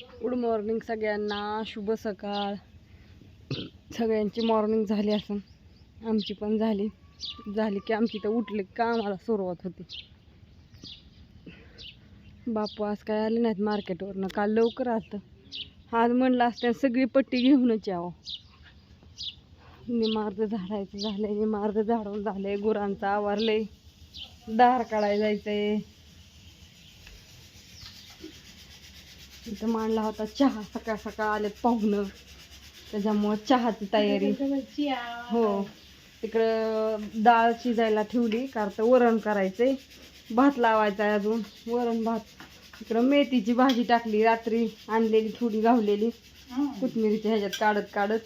Good morning सगळ्यांना. शुभ सकाळ. सगळ्यांची मॉर्निंग झाली असून. आमची पण झाली. झाली की आमची तर उठले कामाला सुरुवात होती. बापू आज काय आले नाहीत मार्केटवरनं काल लवकर आलं आज म्हणलं असतं सगळी पट्टी घेऊनच यावं. निमार्द झाडायचं झालं निमार्द झाडून झालं गुरांचं आवारलंय दार काढायला जायचं आहे इथं मांडला होता चहा सकाळ सकाळ आलेत पाहुणं. त्याच्यामुळं चहाची तयारी. हो. तिकडं डाळ शिजायला ठेवली कारण तर वरण करायचंय. भात लावायचा आहे अजून वरण भात. तिकडं मेथीची भाजी टाकली रात्री आणलेली थोडी गावलेली कोथमिरीच्या ह्याच्यात काढत काढत.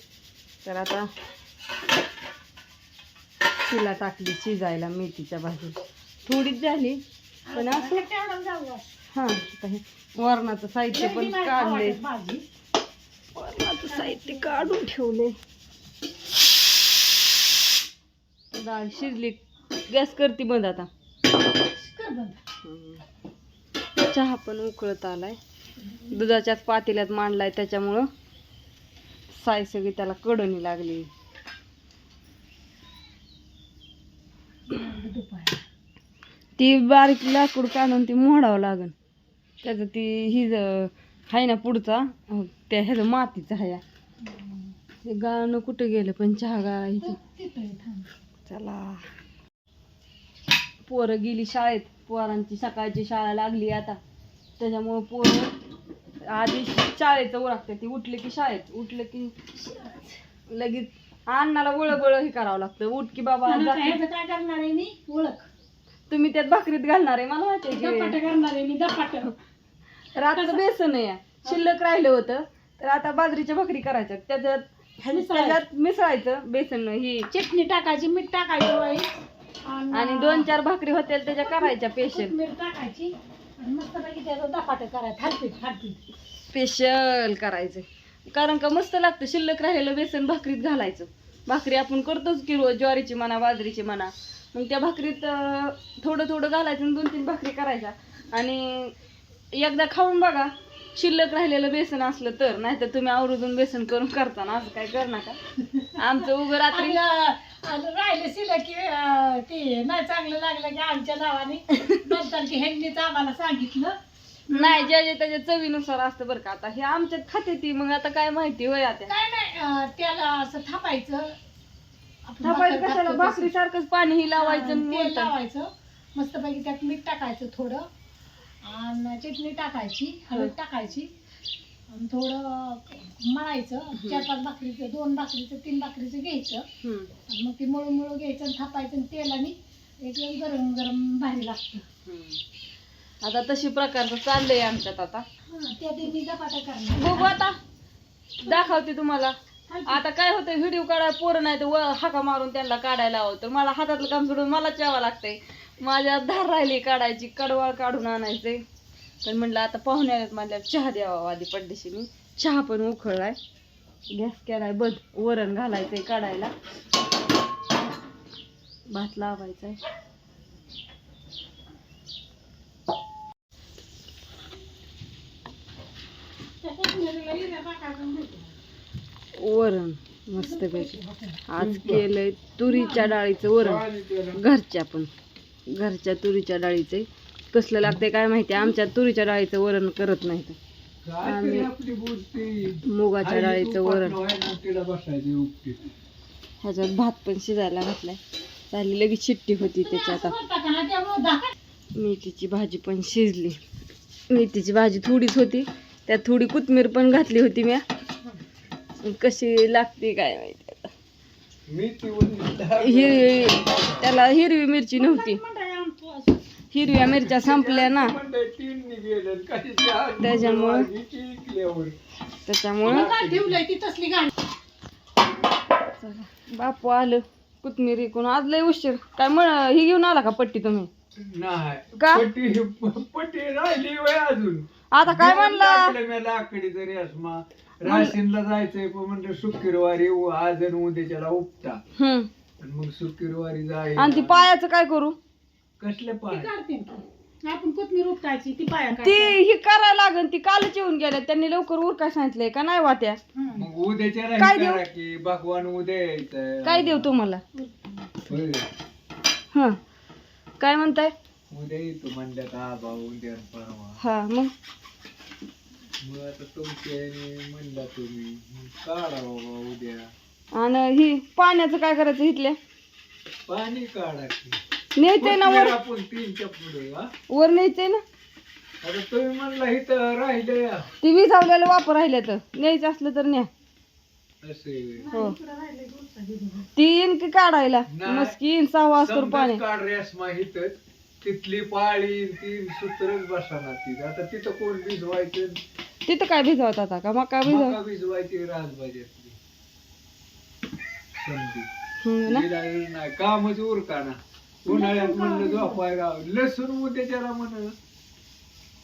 तर आता तिला टाकली शिजायला मेथीच्या भाजी. थोडीच झाली पण असं हां आता हे वरणाचं साहित्य पण काढले वरणाचं साहित्य काढून ठेवले डाळ शिजली. गॅस करते बंद आता. चहा पण उकळत आलाय. दुधाच्याच पातेल्यात मांडलाय त्याच्यामुळं. साय सगळी त्याला कडणी लागली. ती बारीक लाकूड काढून ती मोडावं लागन. त्याचं ती ही आहे ना पुढचा? अं, त्या ह्याचं मातीचा ह्या. ते गाणं कुठं गेलं पण चहा गाळायची चला. पोरं गेली शाळेत. पोरांची सकाळची शाळा लागली आता. त्याच्यामुळं पोरं आधी शाळेचं ओळखते ती उठले की शाळेत. उठले की लगेच अण्णाला वळ बळ हे करावं लागतं. उठ की बाबा. काय करणार आहे मी? ओळख. तुम्ही त्यात भाकरीत घालणार आहे मला माहिती आहे मी दपाट रात्र बेसन आहे. शिल्लक राहिलं होतं. तर आता बाजरीच्या भाकरी करायच्या. त्याच्यात त्याच्यात मिसळायचं बेसन ही. चटणी टाकायची मीठ टाकायचं बाई. आणि दोन चार भाकरी होतील त्याच्या करायच्या पेशल मीठ टाकायची आणि मस्तपैकी त्याचं दपाट करायचं. स्पेशल करायचं. कारण का मस्त लागतं. शिल्लक राहिलेलं बेसन भाकरीत घालायचं. भाकरी आपण करतोच की रोज ज्वारीची म्हणा बाजरीची म्हणा. मग त्या भाकरीत अं, थोडं थोडं घालायचं आणि दोन तीन भाकरी करायच्या. आणि एकदा खाऊन बघा. शिल्लक राहिलेलं बेसन असलं तर नाहीतर तुम्ही आवर्जून बेसन करून करता ना असं काय कर नका. आमचं उभं रात्री राहिले शिलं की अं, ते नाही चांगलं लागलं की आमच्या नावाने. नंतर की ह्यांनीच आम्हाला सांगितलं. नाही ज्या ज्या त्याच्या चवीनुसार असतं बरं का. आता हे आमच्यात खाते ती मग आता काय माहिती होय आता. काय नाही अं, त्याला असं थापायचं. आपण थापायचं भाकर कशाला? टाकतो भाकरी सारखंच पाणी ही लावायचं आणि तेल. लावायचं. मस्तपैकी त्यात मीठ टाकायचं थोडं. आणि चटणी टाकायची हळद टाकायची आणि थोडं मळायचं चार पाच भाकरीचं दोन भाकरीचं तीन भाकरीचं घ्यायचं. आणि मग ते मळून मळू घ्यायचं आणि थापायचं आणि तेलाने एकदम गरम गरम भारी लागतं. आता तशी प्रकारचं चाललंय आमच्यात आता. हा, त्या ते मी धपाटा करणार बघू आता. दाखवते तुम्हाला. आता काय होतं व्हिडिओ काढाय पोरं नाही तर हाका मारून त्यांना काढायला हवं तर मला हातातलं काम सोडून मला चावा लागतंय. माझ्या धार राहिली काढायची कडवाळ काढून आणायचंय पण म्हणलं आता पाहुणे आलेत माझ्या चहा द्यावा आधी पडदेशी मी. चहा पण उखळलाय गॅस केलाय बंद वरण घालायचंय काढायला. भात लावायचाय. वरण मस्तपैकी. आज केलंय तुरीच्या डाळीचं वरण. घरच्या पण. घरच्या तुरीच्या डाळीचे. कसलं लागतंय काय माहिती? आमच्या तुरीच्या डाळीचं वरण करत नाहीत. आम्ही मुगाच्या डाळीचं वरण. ह्याच्यात भात पण शिजायला घातलाय. झाली लगेच शिट्टी होती त्याच्यात मेथीची भाजी पण शिजली. मेथीची भाजी थोडीच होती. त्यात थोडी कोथमीर पण घातली होती म्या. कशी लागते काय माहिती आता. हिरवी त्याला हिरवी मिरची नव्हती. हिरव्या मिरच्या संपल्या ना. त्याच्यामुळं. त्याच्यामुळं. बापू आलं. कोथमीर इकून. आज लय उशीर. काय म्हण ही घेऊन आला का पट्टी तुम्ही? का? पट्टी पट्टी राहिली वय अजून. आता काय म्हणला तरी असमा राशीनला जायचंय पण म्हणलं शुक्रवारी आज आणि उद्याच्याला उपटा. मग शुक्रवारी जाय आणि ती पायाचं काय करू? कसले पाय? काढते. आपण कोथमीर उपटायची ती पाया ती. ही करायला लागन ती कालच येऊन गेल्या त्यांनी लवकर उरका सांगितलंय का नाही वाट्या? हं. मग उद्याच्या काय देऊ? की भगवान उद्या यायचं. काय देऊ तुम्हाला? होय. हा. काय म्हणताय? उद्या येतो म्हणल्यात आबा उद्या आणि परवा. हा मग? मग आता तुमच्या ह्याने म्हणला तुम्ही मग काढा बाबा उद्या. आणि ही पाण्याचं काय करायचं इथल्या? पाणी काढा की. न्यायचंय ना वर? आपण तीनच्या पुढे हा? वर न्यायचंय ना? आता तुम्ही म्हणला इथं राहिले या. ती विजावलेलं वापर राहिले तर. न्यायचं असलं तर न्या. असे. हो. की उपटा घेऊन. ती येईन की काढायला? नाही. मस्की येईन सहा वाजता पाणी. काढ रेसमा इथंच तिथली पाळी तीन सूत्रच बसाना ती आता तिथं कोण भिजवायचं? तिथं काय भिजवत आता? का मका भिजव मका भिजवायची राजबाज्यातली. समजी? हम्म ना? तिला नाही. कामच उरकाना. उन्हाळ्यात म्हणलं झोपाय गाव लसूण उद्याच्याला म्हण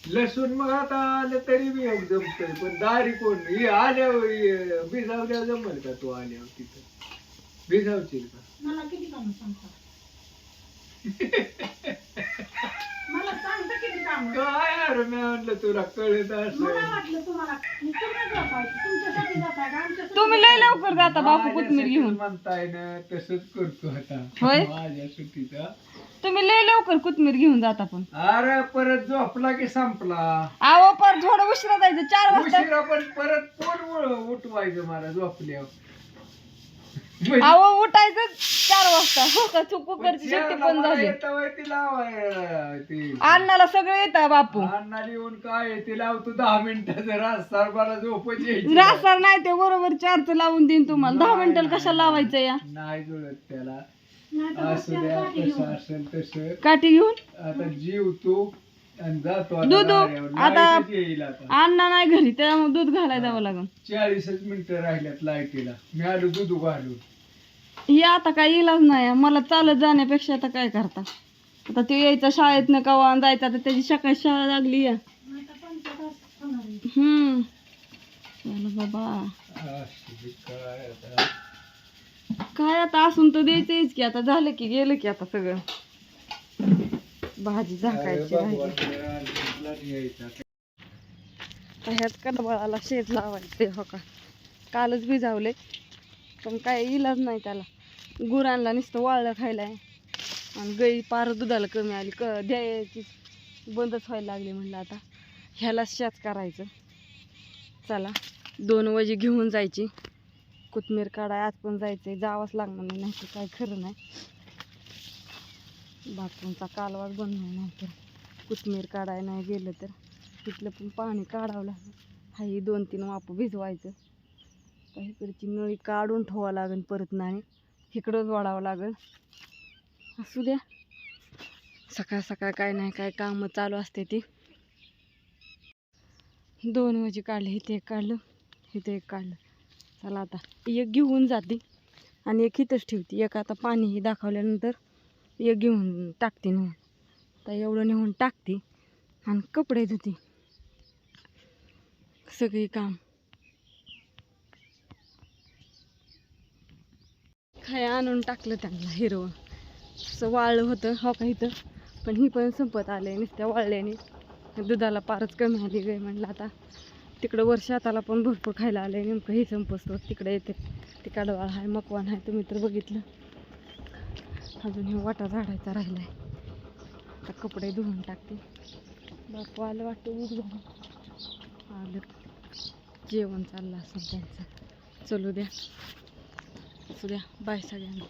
लसूण मग आता आलं तरी बी एक जमतंय पण दारी कोण? हे आल्यावर भिजावल्या जमल का तू आल्यावर तिथं? भिजावशील का? मला किती काम सांगता? मला सांगता किती काम काय यार मी म्हणलं तुला कळत मला असं. वाटलं तुम्हाला तुम्ही लय लवकर जाता बापू कोथमीर घेऊन. म्हणताय ना तसंच करतो आता. होय? माझ्या सुट्टीचा. तुम्ही लय लवकर कोथमीर घेऊन जाता पण. अरे परत झोपला की संपला. आहो पर थोडं उशिरा जायचं चार वाजता. उशिरा पण परत कोण उठवायचं मला झोपल्यावर. म्हणजे आहो उठायचं चार वाजता. हो का? तू कुकरची सुट्टी पण झाली अण्णाला सगळं येतं बापू. अन्नाला येऊन काय आहे, ती लावतो दहा मिनिटाचं रास्तार मला झोपच यायची रास्तार नाही ते बरोबर चारचं लावून देईन तुम्हाला. दहा नाही, मिनिटाला नाही, कशाला लावायचं या? नाही जुळत त्याला. नाही असू द्या काठी कसं घेऊन. असेल तसं. काठी घेऊन? आता जीव तू आणि जातो आता दूध. आता- लाईटच येईल आता. अण्णा नाही घरी त्यामुळे दूध घालायला जावं लागेल. चाळीसच मिनिटं राहिल्यात लाईटीला. मी आलो दूध घालून हे आता काय इलाज नाही मला चालत जाण्यापेक्षा आता काय करता? आता ते यायचं शाळेत न कवा जायचं आता त्याची सकाळी शाळा लागली या. हम्म. चला बाबा. काय आता असून तर द्यायचंच की आता झालं की गेलं की आता सगळं. भाजी झाकायची ह्याच कडबळाला शेत लावायचं हो का? कालच भिजावले पण काय इलाज नाही त्याला. गुरांना नुसतं वाळलं खायला आहे आणि गाई पार दुधाला कमी आली. क द्यायची बंदच व्हायला लागली म्हणलं आता. ह्याला शेत करायचं. चला दोन वजी घेऊन जायची. कोथमीर काढाय आज पण जायचंय. जावंच लागणार नाही नाही तर काय खरं नाही. बाथरूमचा कालवाच बंद नाही तर कोथमीर काढाय नाही गेलं तर. तिथलं पण पाणी काढावं लागलं. हाही दोन तीन वाप भिजवायचं. आता इकडची नळी काढून ठेवावं लागेल परत नाही. इकडंच वाढावं लागेल. असू द्या. सकाळ सकाळ काय नाही काय कामं चालू असते ती. दोन वजी काढले इथे एक काढलं इथे एक काढलं. चला आता एक घेऊन जाते आणि एक इथंच ठेवते. एक आता पाणी दाखवल्यानंतर एक घेऊन टाकते नेऊन. आता एवढं नेऊन टाकते आणि कपडे धुते. सगळी काम. खाय आणून टाकलं त्यांना हिरवं. असं वाळलं होतं हो का इथं? पण ही पण संपत आले नुसत्या वाळल्याने. दुधाला पारच कमी आली गे म्हणलं आता. तिकडं वर शेताला पण भरपूर खायला आलं नेमकं हे संपसतो तिकडे येते. ते काडवाळ आहे मकवान आहे तुम्ही तर बघितलं. अजून हे वाटा झाडायचा राहिला आहे आता कपडे धुवून टाकते. बापू आलं वाटतं उठ झालं. आलं. जेवण चाललं असं त्यांचं. चलू द्या. असू द्या बाय सगळ्यांना